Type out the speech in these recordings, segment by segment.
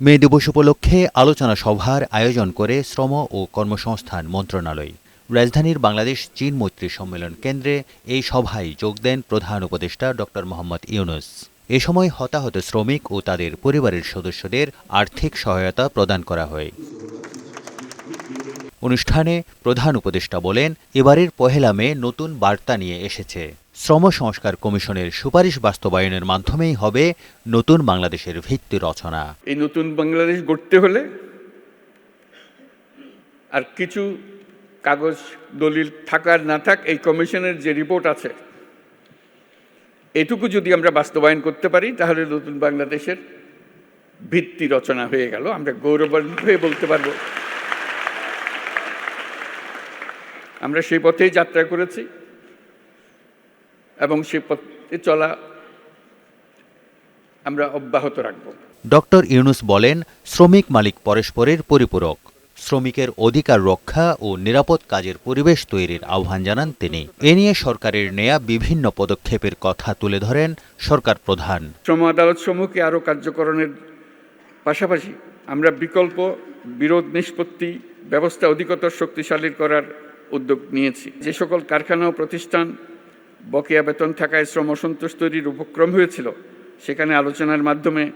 মে দিবস উপলক্ষে আলোচনা সভার আয়োজন করে শ্রম ও কর্মসংস্থান মন্ত্রণালয়। রাজধানীর বাংলাদেশ চীন মৈত্রী সম্মেলন কেন্দ্রে এই সভায় যোগ দেন প্রধান উপদেষ্টা ড. মোহাম্মদ ইউনুস। এ সময় হতাহত শ্রমিক ও তাদের পরিবারের সদস্যদের আর্থিক সহায়তা প্রদান করা হয়। অনুষ্ঠানে প্রধান উপদেষ্টা বলেন, এবারের পহেলা মে নতুন বার্তা নিয়ে এসেছে। শ্রম সংস্কার কমিশনের সুপারিশ বাস্তবায়নের মাধ্যমেই হবে নতুন বাংলাদেশের ভিত্তি রচনা। এই নতুন বাংলাদেশ গড়তে হলে আর কিছু কাগজ, দলিল থাকার না থাক, এই কমিশনের যে রিপোর্ট আছে, এটুকু যদি আমরা বাস্তবায়ন করতে পারি, তাহলে নতুন বাংলাদেশের ভিত্তি রচনা হয়ে গেল। আমরা গৌরবান্বিত হয়ে বলতে পারব। আমরা সেই পথেই যাত্রা করেছি। এবং সে পথে চলা আমরা অব্যাহত রাখব। ডক্টর ইউনুস বলেন শ্রমিক মালিক পরস্পরের পরিপূরক। শ্রমিকের অধিকার রক্ষা ও নিরাপদ কাজের পরিবেশ তৈরির আহ্বান জানান তিনি। এ নিয়ে সরকারের নেয়া বিভিন্ন পদক্ষেপের কথা তুলে ধরেন সরকার প্রধান। শ্রম আদালত সমূহকে আরও কার্যকরণের পাশাপাশি আমরা বিকল্প বিরোধ নিষ্পত্তি ব্যবস্থা অধিকতর শক্তিশালী করার উদ্যোগ নিয়েছি। যে সকল কারখানা ও প্রতিষ্ঠান বকেয়া বেতন থাকায় শ্রম অসন্তোষ তৈরির উপক্রম হয়েছিল। সেখানে আলোচনার মাধ্যমে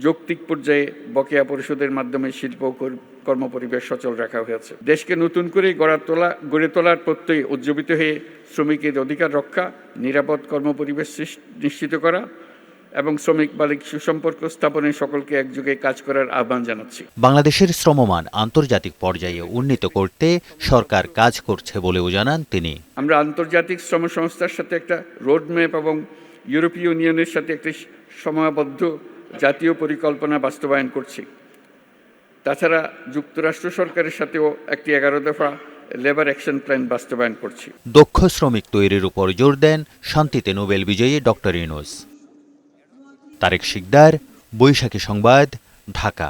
যৌক্তিক পর্যায়ে বকেয়া পরিশোধের মাধ্যমে শিল্প কর্ম পরিবেশ কর্মপরিবেশ সচল রাখা হয়েছে। দেশকে নতুন করে গড়া তোলা গড়ে তোলার প্রত্যয়ে উজ্জীবিত হয়ে শ্রমিকের অধিকার রক্ষা, নিরাপদ কর্মপরিবেশ নিশ্চিত করা এবং শ্রমিক মালিক সুসম্পর্ক স্থাপনে সকলকে একযোগে কাজ করার আহ্বান জানাচ্ছি। বাংলাদেশের শ্রমমান আন্তর্জাতিক পর্যায়ে উন্নীত করতে সরকার কাজ করছে বলেও জানান তিনি। আমরা আন্তর্জাতিক শ্রম সংস্থার সাথে একটা রোডম্যাপ এবং ইউরোপীয় ইউনিয়নের সাথে একটি সময়বদ্ধ জাতীয় পরিকল্পনা বাস্তবায়ন করছি। তাছাড়া যুক্তরাষ্ট্র সরকারের সাথেও একটি এগারো দফা লেবার অ্যাকশন প্ল্যান বাস্তবায়ন করছি। দক্ষ শ্রমিক তৈরির উপর জোর দেন শান্তিতে নোবেল বিজয়ী ডক্টর ইউনুস। তারেক শিকদার বৈশাখী সংবাদ ঢাকা।